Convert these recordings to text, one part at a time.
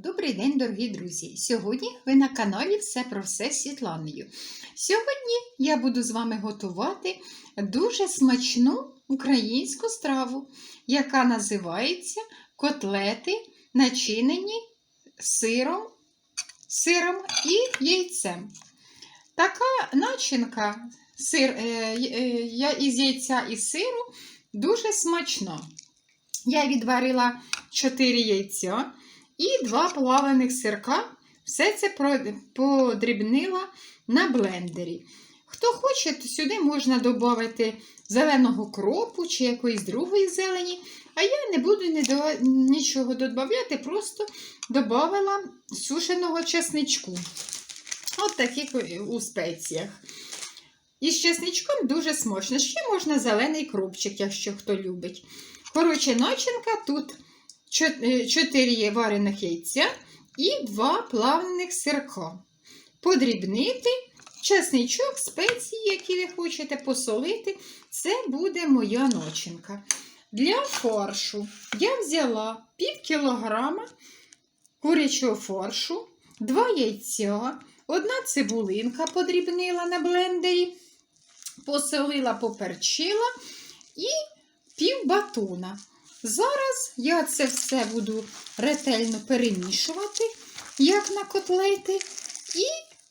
Добрий день, дорогі друзі! Сьогодні ви на каналі Все про все з Світланою. Сьогодні я буду з вами готувати дуже смачну українську страву, яка називається котлети, начинені сиром, сиром і яйцем. Така начинка сир, е, е, із яйця і сиру дуже смачна. Я відварила 4 яйця і 2 плавлених сирка. Все це подрібнила на блендері. Хто хоче, то сюди можна додати зеленого кропу чи якоїсь другої зелені. А я не буду нічого додавати, просто додала сушеного чесничку. От таких у спеціях. І з чесничком дуже смачно. Ще можна зелений кропчик, якщо хто любить. Коротше, начинка тут 4 варених яйця і 2 плавлених сирка. Подрібнити чесничок, спеції, які ви хочете посолити. Це буде моя начинка. Для фаршу я взяла пів кілограма курячого фаршу, 2 яйця, одна цибулинка подрібнила на блендері, посолила, поперчила і пів батона. Зараз я це все буду ретельно перемішувати, як на котлети, і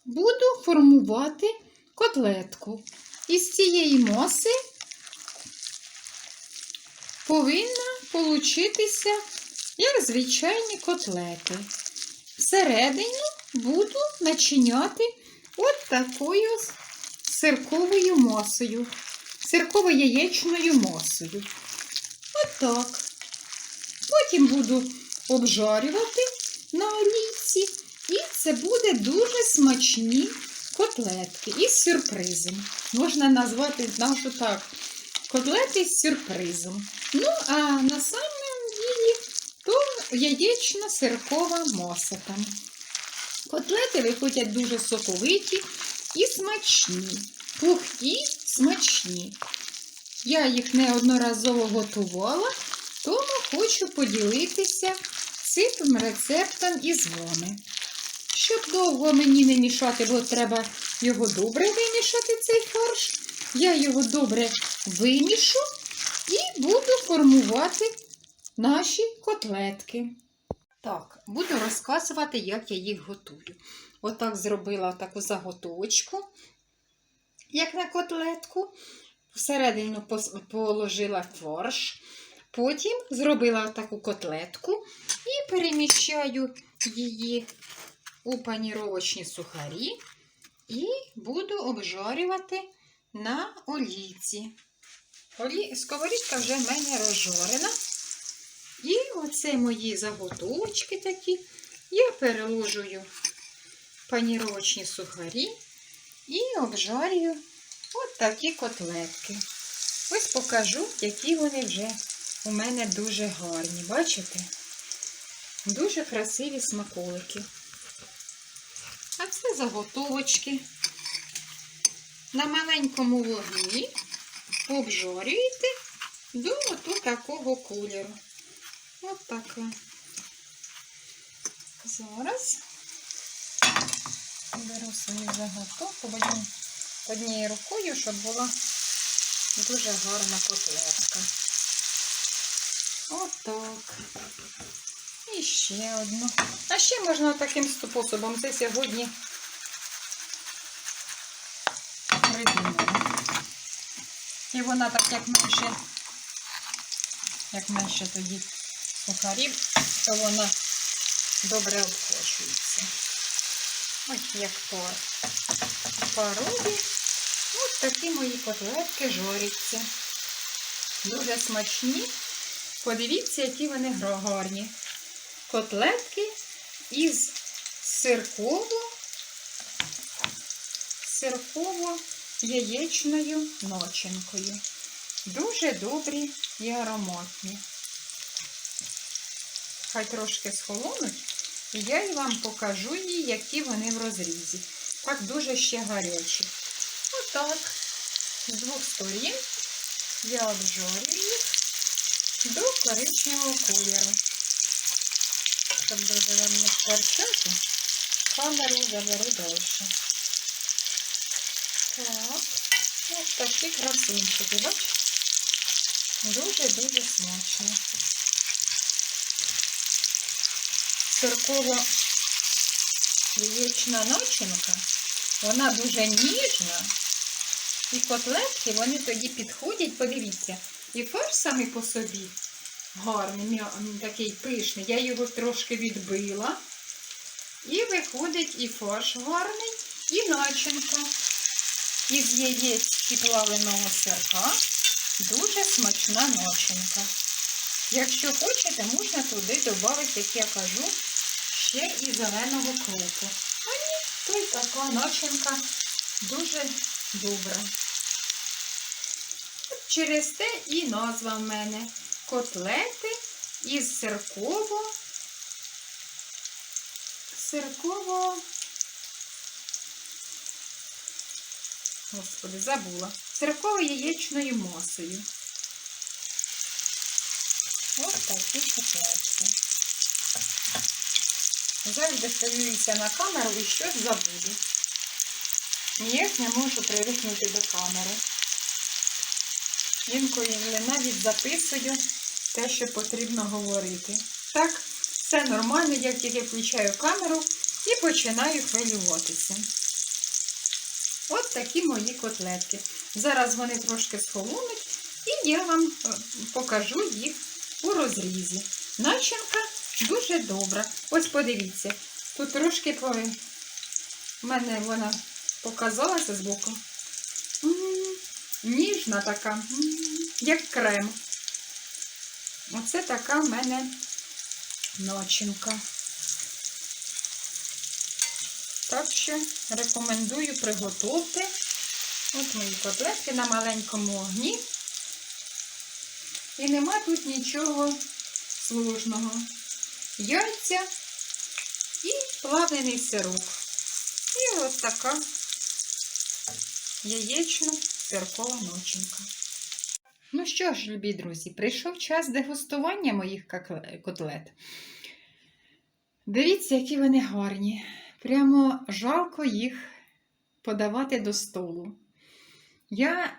буду формувати котлетку. Із цієї маси повинна получитися, як звичайні котлети. Всередині буду начиняти от такою сирковою масою, сирково-яєчною масою. Отак. Потім буду обжарювати на олійці, і це буде дуже смачні котлетки із сюрпризом. Можна назвати нашу так котлети з сюрпризом. Ну, а на самому ділі то яєчно-сиркова там. Котлети виходять дуже соковиті і смачні, пухкі, смачні. Я їх неодноразово готувала, тому хочу поділитися цим рецептом із вами. Щоб довго мені не мішати, бо треба його добре вимішати, цей фарш. Я його добре вимішу і буду формувати наші котлетки. Так, буду розказувати, як я їх готую. Отак зробила таку заготовочку, як на котлетку. Всередину положила фарш, потім зробила таку котлетку і переміщаю її у паніровочні сухарі і буду обжарювати на олійці. Олі... Сковорідка вже в мене розжарена. І оце мої заготовочки такі. Я переложую паніровочні сухарі і обжарюю от такі котлетки. Ось покажу, які вони вже у мене дуже гарні. Бачите? Дуже красиві смаколики. А це заготовочки. На маленькому вогні обжарюєте до оту такого кольору. От таке. Зараз беру свою заготовку, будемо однією рукою, щоб була дуже гарна котлетка. Отак. І ще одну. А ще можна таким способом. Це сьогодні придумала. І вона так як менше, як менше тоді сухарів, то вона добре обкошується. Ось як пар. Парові. Такі мої котлетки жоряться. Дуже смачні. Подивіться, які вони гарні. Котлетки із сирково, сирково-яєчною начинкою. Дуже добрі і ароматні. Хай трошки схолонуть, і я вам покажу їй, які вони в розрізі. Так дуже ще гарячі. Отак. З двох сторін я обжарюю їх до коричневого кольору. щоб дуже не скворчати, камеру заберу далі. Так, ось такі красунчики, бачите? Дуже-дуже смачно. Сирково яєчна начинка, вона дуже ніжна. І котлетки, вони тоді підходять, подивіться, і фарш самий по собі гарний, такий пишний. Я його трошки відбила. І виходить і фарш гарний, і начинка. Із яєць і плавленого сирка. Дуже смачна начинка. Якщо хочете, можна туди додати, як я кажу, ще і зеленого крупу. А ні, то й така начинка дуже добра. От Через те і назва в мене котлети із сирково. Сирково. Господи, забула. Сирково-яєчною масою. Ось такі котлетки. Завжди хвилююся на камеру і щось забуду. Ніяк не можу привикнути до камери. Інколи навіть записую те, що потрібно говорити. Так, все нормально, як тільки включаю камеру і починаю хвилюватися. От такі мої котлетки. Зараз вони трошки схолонуть, і я вам е, покажу їх у розрізі. Начинка дуже добра. Ось подивіться, тут трошки в мене вона показалася збоку. М, Ніжна така, м, як крем. Оце така в мене начинка. Так що рекомендую приготувати. От мої котлетки на маленькому огні. І нема тут нічого сложного. Яйця і плавлений сирок. І ось така яєчна сиркова начинка. Ну що ж, любі друзі, прийшов час дегустування моїх котлет. Дивіться, які вони гарні. Прямо жалко їх подавати до столу. Я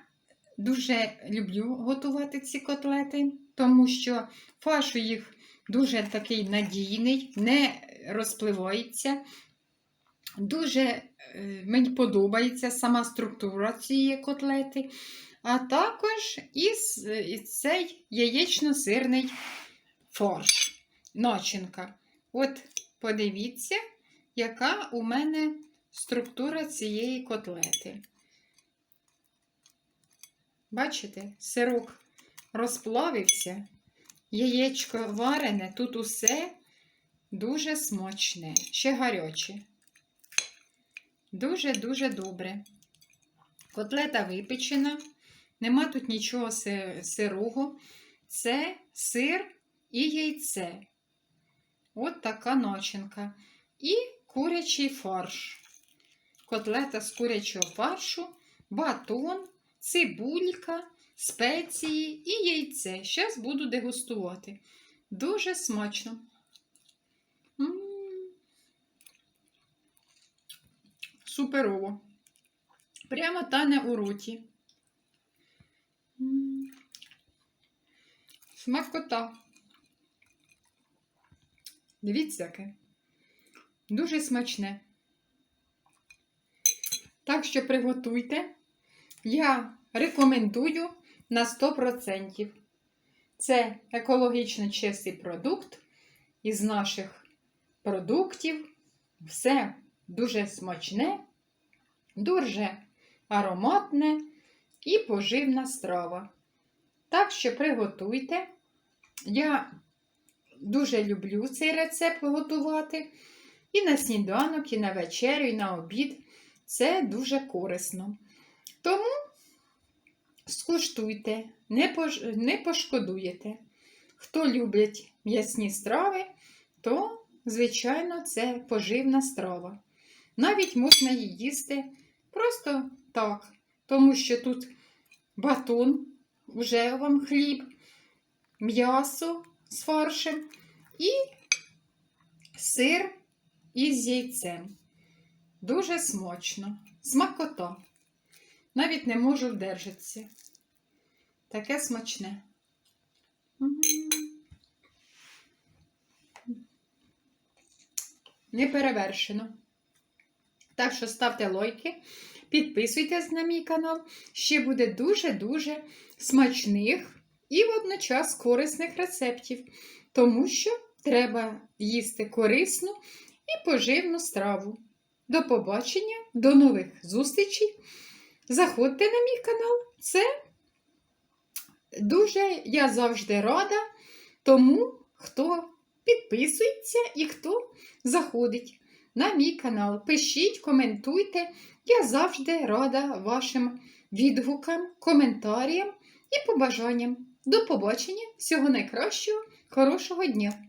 дуже люблю готувати ці котлети, тому що фарш у їх дуже такий надійний, не розпливається. Дуже е, мені подобається сама структура цієї котлети, а також і, цей яєчно-сирний фарш, начинка. От подивіться, яка у мене структура цієї котлети. Бачите, сирок розплавився, яєчко варене, тут усе дуже смачне, ще гаряче. Дуже-дуже добре. Котлета випечена, нема тут нічого сирого. Це сир і яйце. От така начинка. І курячий фарш. Котлета з курячого фаршу, батон, цибулька, спеції і яйце. Зараз буду дегустувати. Дуже смачно. Суперово. Прямо тане у роті. Смакота. Дивіться, яке. Дуже смачне. Так що приготуйте. Я рекомендую на 100%. Це екологічно чистий продукт із наших продуктів. Все дуже смачне, дуже ароматне і поживна страва. Так що приготуйте. Я дуже люблю цей рецепт готувати. І на сніданок, і на вечерю, і на обід. Це дуже корисно. Тому скуштуйте, не, пошкодуєте. Хто любить м'ясні страви, то, звичайно, це поживна страва. Навіть можна її їсти просто так, тому що тут батон, вже вам хліб, м'ясо з фаршем і сир із яйцем. Дуже смачно. Смакота. Навіть не можу вдержатися. Таке смачне. Не перевершено. Так що ставте лайки, підписуйтесь на мій канал. Ще буде дуже-дуже смачних і водночас корисних рецептів. Тому що треба їсти корисну і поживну страву. До побачення, до нових зустрічей. Заходьте на мій канал. Це дуже я завжди рада тому, хто підписується і хто заходить на мій канал. Пишіть, коментуйте. Я завжди рада вашим відгукам, коментарям і побажанням. До побачення! Всього найкращого, хорошого дня!